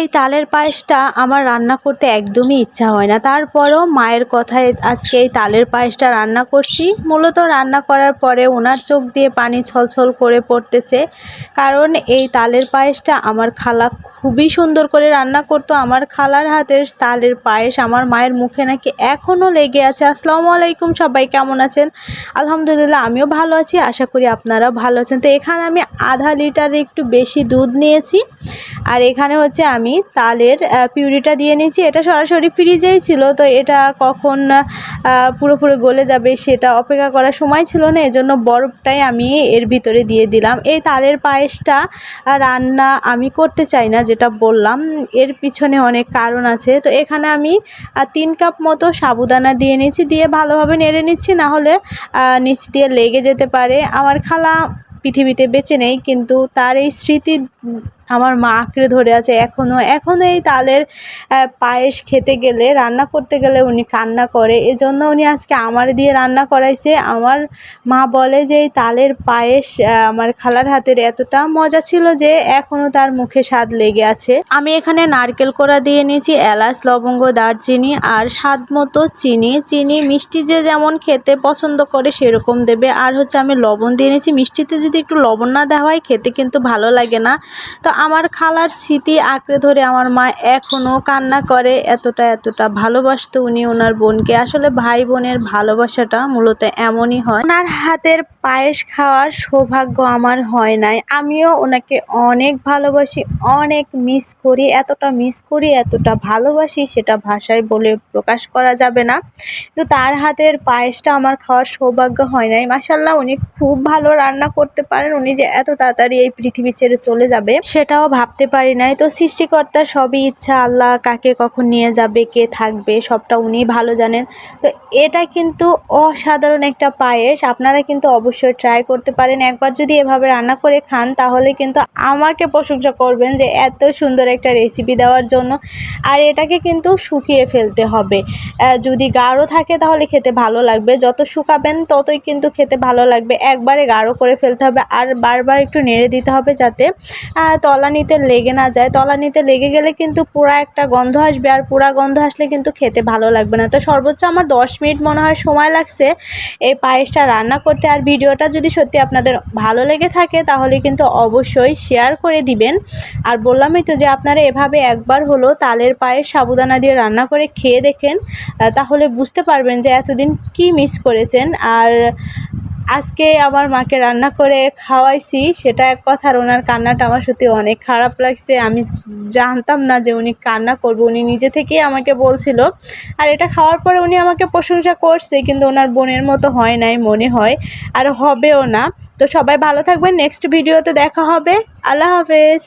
এই তালের পায়েসটা আমার রান্না করতে একদমই ইচ্ছা হয় না। তারপরও মায়ের কথায় আজকে এই তালের পায়েসটা রান্না করছি। মূলত রান্না করার পরে ওনার চোখ দিয়ে পানি ছলছল করে পড়তেছে। কারণ এই তালের পায়েসটা আমার খালা খুবই সুন্দর করে রান্না করতো। আমার খালার হাতের তালের পায়েস আমার মায়ের মুখে নাকি এখনও লেগে আছে। আসসালামু আলাইকুম, সবাই কেমন আছেন? আলহামদুলিল্লাহ, আমিও ভালো আছি। আশা করি আপনারাও ভালো আছেন। তো এখানে আমি আধা লিটার একটু বেশি দুধ নিয়েছি। আর এখানে হচ্ছে আমি তালের পিউরিটা দিয়ে নিয়েছি। এটা সরাসরি ফ্রিজেই ছিল, তো এটা কখন পুরোপুরি গলে যাবে সেটা অপেক্ষা করার সময় ছিল না। এজন্য বরফটাই আমি এর ভিতরে দিয়ে দিলাম। এই তালের পায়েসটা রান্না আমি করতে চাই না যেটা বললাম, এর পিছনে অনেক কারণ আছে। তো এখানে আমি তিন কাপ মতো সাবুদানা দিয়ে নিয়েছি, দিয়ে ভালোভাবে নেড়ে নিচ্ছি, না হলে নিচ দিয়ে লেগে যেতে পারে। আমার খালা পৃথিবীতে বেঁচে নেই, কিন্তু তার এই স্মৃতি আমার মা আঁকড়ে ধরে আছে এখনও এখনও এই তালের পায়েস খেতে গেলে, রান্না করতে গেলে উনি কান্না করে। এজন্য উনি আজকে আমার দিয়ে রান্না করাইছে। আমার মা বলে যে, এই তালের পায়েস আমার খালার হাতের এতটা মজা ছিল যে এখনও তার মুখে স্বাদ লেগে আছে। আমি এখানে নারকেল কোড়া দিয়ে নিয়েছি, এলাচ, লবঙ্গ, দারচিনি আর স্বাদ মতো চিনি। চিনি মিষ্টি যে যেমন খেতে পছন্দ করে সেরকম দেবে। আর হচ্ছে আমি লবণ দিয়ে নিয়েছি। মিষ্টিতে যদি একটু লবণ না দেওয়া হয়, খেতে কিন্তু ভালো লাগে না। তো আমার খালার স্মৃতি আঁকড়ে ধরে আমার মা এখনও কান্না করে এতটা এতটা ভালোবাসতো উনি ওনার বোনকে। আসলে ভাই বোনের ভালোবাসাটা মূলত এমনই হয়। ওনার হাতের পায়েস খাওয়ার সৌভাগ্য আমার হয় নাই। আমিও ওনাকে অনেক ভালোবাসি, অনেক মিস করি। এতটা মিস করি, এতটা ভালোবাসি সেটা ভাষায় বলে প্রকাশ করা যাবে না। তো তার হাতের পায়েসটা আমার খাওয়ার সৌভাগ্য হয় নাই। মাসাল্লাহ উনি খুব ভালো রান্না করতে পারেন। উনি যে এত তাড়াতাড়ি এই পৃথিবী ছেড়ে চলে যাবে, সেটাও ভাবতে পারি নাই। তো সৃষ্টিকর্তার সবই ইচ্ছা, আল্লাহ কাকে কখন নিয়ে যাবে, কে থাকবে, সবটা উনি ভালো জানেন। তো এটা কিন্তু অসাধারণ একটা পায়েস, আপনারা কিন্তু অবশ্যই ট্রাই করতে পারেন। একবার যদি এভাবে রান্না করে খান, তাহলে কিন্তু আমাকে প্রশংসা করবেন যে এত সুন্দর একটা রেসিপি দেওয়ার জন্য। আর এটাকে কিন্তু শুকিয়ে ফেলতে হবে। যদি গাঢ় থাকে, তাহলে খেতে ভালো লাগবে। যত শুকাবেন, ততই কিন্তু খেতে ভালো লাগবে। একবারে গাঢ় করে ফেলতে হবে, আর বারবার একটু নেড়ে দিতে হবে যাতে তলানিতে লেগে না যায়। তলানিতে লেগে গেলে কিন্তু পুরা একটা গন্ধ আসবে আর পুরা গন্ধ আসলে কিন্তু খেতে ভালো লাগবে না। তো সর্বোচ্চ আমার দশ মিনিট মনে হয় সময় লাগছে এই পায়েসটা রান্না করতে। আর ভিডিওটা যদি সত্যি আপনাদের ভালো লেগে থাকে তাহলে কিন্তু অবশ্যই শেয়ার করে দিবেন। আর বললামই তো যে আপনারা এভাবে একবার হলো তালের পায়েস সাবুদানা দিয়ে রান্না করে খেয়ে দেখেন তাহলে বুঝতে পারবেন যে এতদিন কি মিস করেছেন। আর আজকে আমার মাকে রান্না করে খাওয়াইছি, সেটা এক কথা, আর ওনার কান্নাটা আমার সত্যি অনেক খারাপ লাগছে। আমি জানতাম না যে উনি কান্না করবে, উনি নিজে থেকেই আমাকে বলছিল। আর এটা খাওয়ার পরে উনি আমাকে প্রশংসা করছে, কিন্তু ওনার বোনের মতো হয় নাই, মনে হয়, আর হবেও না। তো সবাই ভালো থাকবেন, নেক্সট ভিডিওতে দেখা হবে। আল্লাহ হাফেজ।